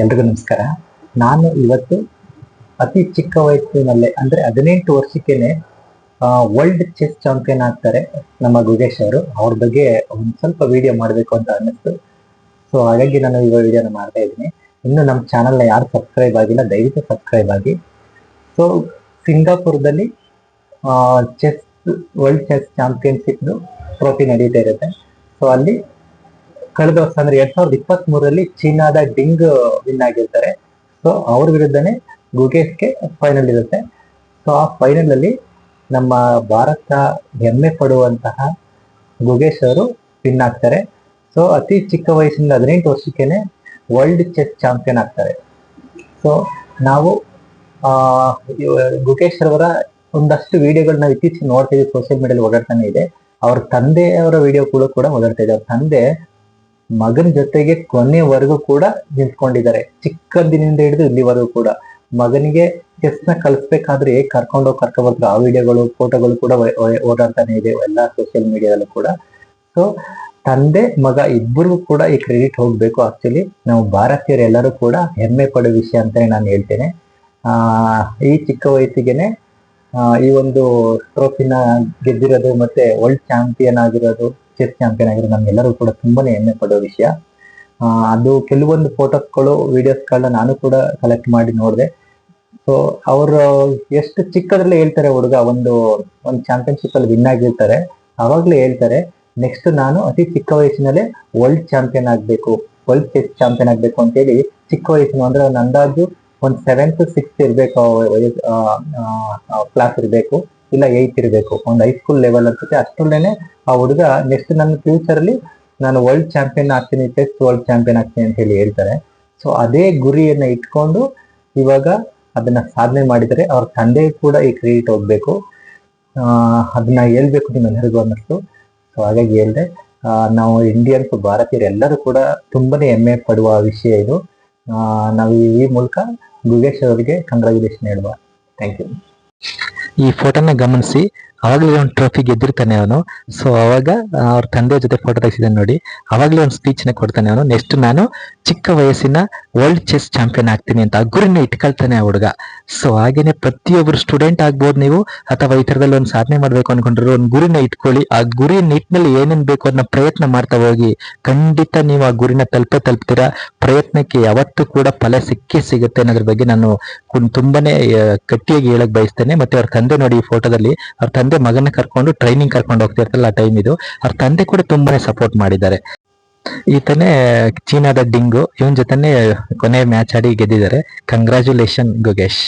ಎಲ್ರಿಗೂ ನಮಸ್ಕಾರ. ನಾನು ಇವತ್ತು ಅತಿ ಚಿಕ್ಕ ವಯಸ್ಸಿನಲ್ಲೇ, ಅಂದರೆ ಹದಿನೆಂಟು ವರ್ಷಕ್ಕೇನೆ ವರ್ಲ್ಡ್ ಚೆಸ್ ಚಾಂಪಿಯನ್ ಆಗ್ತಾರೆ ನಮ್ಮ ಗುಗೇಶ್ ಅವರು. ಅವ್ರ ಬಗ್ಗೆ ಒಂದು ಸ್ವಲ್ಪ ವಿಡಿಯೋ ಮಾಡಬೇಕು ಅಂತ ಅನ್ನಿಸ್ತು. ಸೊ ಹಾಗಾಗಿ ನಾನು ಈ ವಿಡಿಯೋನ ಮಾಡ್ತಾ ಇದ್ದೀನಿ. ಇನ್ನು ನಮ್ಮ ಚಾನಲ್ನ ಯಾರು ಸಬ್ಸ್ಕ್ರೈಬ್ ಆಗಿಲ್ಲ, ದಯವಿಟ್ಟು ಸಬ್ಸ್ಕ್ರೈಬ್ ಆಗಿ. ಸೊ ಸಿಂಗಾಪುರದಲ್ಲಿ ಚೆಸ್ ವರ್ಲ್ಡ್ ಚೆಸ್ ಚಾಂಪಿಯನ್ಶಿಪ್ದು ಟ್ರೋಫಿ ನಡೀತಾ ಇರುತ್ತೆ. ಸೊ ಅಲ್ಲಿ ಕಳೆದ ವರ್ಷ ಅಂದ್ರೆ ಎರಡ್ ಸಾವಿರದ ಇಪ್ಪತ್ತ್ ಮೂರರಲ್ಲಿ ಚೀನಾದ ಡಿಂಗ್ ವಿನ್ ಆಗಿರ್ತಾರೆ. ಸೊ ಅವ್ರ ವಿರುದ್ಧನೇ ಗುಗೇಶ್ಗೆ ಫೈನಲ್ ಇರುತ್ತೆ. ಸೊ ಆ ಫೈನಲ್ ಅಲ್ಲಿ ನಮ್ಮ ಭಾರತ ಹೆಮ್ಮೆ ಪಡುವಂತಹ ಗುಗೇಶ್ ಅವರು ವಿನ್ ಆಗ್ತಾರೆ. ಸೊ ಅತಿ ಚಿಕ್ಕ ವಯಸ್ಸಿಂದ ಹದಿನೆಂಟು ವರ್ಷಕ್ಕೇನೆ ವರ್ಲ್ಡ್ ಚೆಸ್ ಚಾಂಪಿಯನ್ ಆಗ್ತಾರೆ. ಸೊ ನಾವು ಗುಕೇಶ್ ಅವರ ಒಂದಷ್ಟು ವಿಡಿಯೋಗಳನ್ನ ಇತ್ತೀಚೆಗೆ ನೋಡ್ತೀವಿ ಸೋಷಿಯಲ್ ಮೀಡಿಯಲ್ಲಿ ಓಡಾಡ್ತಾನೆ ಇದೆ. ಅವ್ರ ತಂದೆಯವರ ವಿಡಿಯೋ ಕೂಡ ಓಡಾಡ್ತಾ ಇದೆ. ಅವ್ರ ತಂದೆ ಮಗನ ಜೊತೆಗೆ ಕೊನೆವರೆಗೂ ಕೂಡ ನಿಂತ್ಕೊಂಡಿದ್ದಾರೆ. ಚಿಕ್ಕಂದಿನಿಂದ ಹಿಡಿದು ಇಲ್ಲಿವರೆಗೂ ಕೂಡ. ಮಗನಿಗೆ ಚೆಸ್ನ ಕಲಿಸ್ಬೇಕಾದ್ರೆ ಕರ್ಕೊಂಡೋಗಿ ಕರ್ಕೊ ಬರ್ತಾರೆ ಆ ವಿಡಿಯೋಗಳು ಫೋಟೋಗಳು ಕೂಡ ಓಡಾಡ್ತಾನೆ ಇದೆ, ಎಲ್ಲ ಸೋಷಿಯಲ್ ಮೀಡಿಯಾದಲ್ಲೂ ಕೂಡ. ಸೊ ತಂದೆ, ಮಗ ಇಬ್ಬರಿಗೂ ಕೂಡ ಈ ಕ್ರೆಡಿಟ್ ಹೋಗ್ಬೇಕು ಆಕ್ಚುಲಿ ನಾವು ಭಾರತೀಯರೆಲ್ಲರೂ ಕೂಡ ಹೆಮ್ಮೆ ಪಡೋ ವಿಷಯ ಅಂತಾನೆ ನಾನು ಹೇಳ್ತೇನೆ. ಆ, ಈ ಚಿಕ್ಕ ವಯಸ್ಸಿಗೆನೆ ಈ ಒಂದು ಟ್ರೋಫಿನ ಗೆದ್ದಿರೋದು ಮತ್ತೆ ವರ್ಲ್ಡ್ ಚಾಂಪಿಯನ್ ಆಗಿರೋದು ಚೆಸ್ ಚಾಂಪಿಯನ್ ಆಗಿರೋ ನಮ್ಗೆಲ್ಲರೂ ಕೂಡ ತುಂಬಾನೇ ಹೆಮ್ಮೆ ಪಡೋ ವಿಷಯ. ಅದು ಕೆಲವೊಂದು ಫೋಟೋಸ್ಗಳು, ವಿಡಿಯೋಸ್ಗಳನ್ನ ನಾನು ಕೂಡ ಕಲೆಕ್ಟ್ ಮಾಡಿ ನೋಡಿದೆ. ಸೊ ಅವರು ಎಷ್ಟು ಚಿಕ್ಕದ್ರಲ್ಲೇ ಹೇಳ್ತಾರೆ ಹುಡುಗ, ಒಂದು ಒಂದು ಚಾಂಪಿಯನ್ಶಿಪ್ ಅಲ್ಲಿ ವಿನ್ ಆಗಿರ್ತಾರೆ, ಅವಾಗ್ಲೇ ಹೇಳ್ತಾರೆ ನೆಕ್ಸ್ಟ್ ನಾನು ಅತಿ ಚಿಕ್ಕ ವಯಸ್ಸಿನಲ್ಲೇ ವರ್ಲ್ಡ್ ಚಾಂಪಿಯನ್ ಆಗಬೇಕು ವರ್ಲ್ಡ್ ಚೆಸ್ ಚಾಂಪಿಯನ್ ಆಗಬೇಕು ಅಂತೇಳಿ ಚಿಕ್ಕ ವಯಸ್ಸಿನ, ಅಂದ್ರೆ ಒಂದು ಅಂದಾಜು ಒಂದು ಸೆವೆಂತ್ ಸಿಕ್ಸ್ತ್ ಇರ್ಬೇಕು ಕ್ಲಾಸ್ ಇರಬೇಕು. ಇಲ್ಲ ಏಯ್ತ್ ಇರಬೇಕು. ಒಂದು ಹೈಸ್ಕೂಲ್ ಲೆವೆಲ್ ಅನ್ಸುತ್ತೆ. ಅಷ್ಟರಲ್ಲೇನೆ ಆ ಹುಡುಗ ನೆಕ್ಸ್ಟ್ ನನ್ನ ಫ್ಯೂಚರ್ ಅಲ್ಲಿ ನಾನು ವರ್ಲ್ಡ್ ಚಾಂಪಿಯನ್ ಆಗ್ತೀನಿ ಟೆಸ್ಟ್ ವರ್ಲ್ಡ್ ಚಾಂಪಿಯನ್ ಆಗ್ತೀನಿ ಅಂತ ಹೇಳಿ ಹೇಳ್ತಾರೆ. ಸೊ ಅದೇ ಗುರಿಯನ್ನ ಇಟ್ಕೊಂಡು ಇವಾಗ ಅದನ್ನ ಸಾಧನೆ ಮಾಡಿದರೆ ಅವ್ರ ತಂದೆ ಕೂಡ ಈ ಕ್ರೆಡಿಟ್ ಹೋಗ್ಬೇಕು. ಅದನ್ನ ಹೇಳ್ಬೇಕು ನಿಮ್ಮೆಲ್ಲರಿಗೂ ಅನ್ನಿಸ್ತು. ಸೊ ಹಾಗಾಗಿ ಹೇಳಿದೆ ನಾವು ಇಂಡಿಯನ್ಸ್, ಭಾರತೀಯರು ಎಲ್ಲರೂ ಕೂಡ ತುಂಬಾನೇ ಹೆಮ್ಮೆ ಪಡುವ ವಿಷಯ ಇದು. ನಾವು ಈ ಮೂಲಕ ಗುಗೇಶ್ ಅವರಿಗೆ ಕಂಗ್ರಾಚುಲೇಷನ್ ಹೇಳುವ. ಥ್ಯಾಂಕ್ ಯು ಈ ಫೋಟೋನ ಗಮನಿಸಿ. ಅವಾಗಲೇ ಒಂದು ಟ್ರೋಫಿ ಗೆದ್ದಿರ್ತಾನೆ ಅವನು. ಸೊ ಅವಾಗ ಅವ್ರ ತಂದೆ ಜೊತೆ ಫೋಟೋ ತೆಗೆಸಿದ್ದಾನೆ ನೋಡಿ. ಅವಾಗಲೇ ಒಂದು ಸ್ಪೀಚ್ನ ಕೊಡ್ತಾನೆ ಅವನು. ನೆಕ್ಸ್ಟ್ ನಾನು ಚಿಕ್ಕ ವಯಸ್ಸಿನ ವರ್ಲ್ಡ್ ಚೆಸ್ ಚಾಂಪಿಯನ್ ಆಗ್ತೀನಿ ಅಂತ. ಆ ಗುರಿನ ಇಟ್ಕೊಳ್ತಾನೆ ಆ ಹುಡುಗ. ಸೊ ಹಾಗೇನೆ ಪ್ರತಿಯೊಬ್ಬರು ಸ್ಟೂಡೆಂಟ್ ಆಗ್ಬೋದು ನೀವು, ಅಥವಾ ಈ ತರದಲ್ಲಿ ಒಂದು ಸಾಧನೆ ಮಾಡ್ಬೇಕು ಅನ್ಕೊಂಡ್ರು ಒಂದು ಗುರಿನ ಇಟ್ಕೊಳ್ಳಿ. ಆ ಗುರಿ ನಿಟ್ಟಿನಲ್ಲಿ ಏನೇನು ಬೇಕು ಅದನ್ನ ಪ್ರಯತ್ನ ಮಾಡ್ತಾ ಹೋಗಿ. ಖಂಡಿತ ನೀವು ಆ ಗುರಿನ ತಲುಪೇ ತಲುಪ್ತೀರಾ? ಪ್ರಯತ್ನಕ್ಕೆ ಯಾವತ್ತೂ ಕೂಡ ಫಲ ಸಿಕ್ಕೇ ಸಿಗುತ್ತೆ ಅನ್ನೋದ್ರ ಬಗ್ಗೆ ನಾನು ತುಂಬಾನೇ ಗಟ್ಟಿಯಾಗಿ ಹೇಳಕ್ ಬಯಸ್ತೇನೆ. ಮತ್ತೆ ಅವ್ರ ತಂದೆ ನೋಡಿ ಈ ಫೋಟೋದಲ್ಲಿ ಅವ್ರ ತಂದೆ ಮಗನ ಕರ್ಕೊಂಡು ಟ್ರೈನಿಂಗ್ ಕರ್ಕೊಂಡು ಹೋಗ್ತಾ ಇರ್ತಲ್ಲ ಆ ಟೈಮ್ ಇದು, ಅವ್ರ ತಂದೆ ಕೂಡ ತುಂಬಾನೇ ಸಪೋರ್ಟ್ ಮಾಡಿದ್ದಾರೆ. ಈತನೇ ಚೀನಾದ ಡಿಂಗು, ಇವನ್ ಜೊತೆನೆ ಕೊನೆ ಮ್ಯಾಚ್ ಆಡಿ ಗೆದ್ದಿದ್ದಾರೆ. ಕಂಗ್ರಾಚುಲೇಷನ್ ಗುಗೇಶ್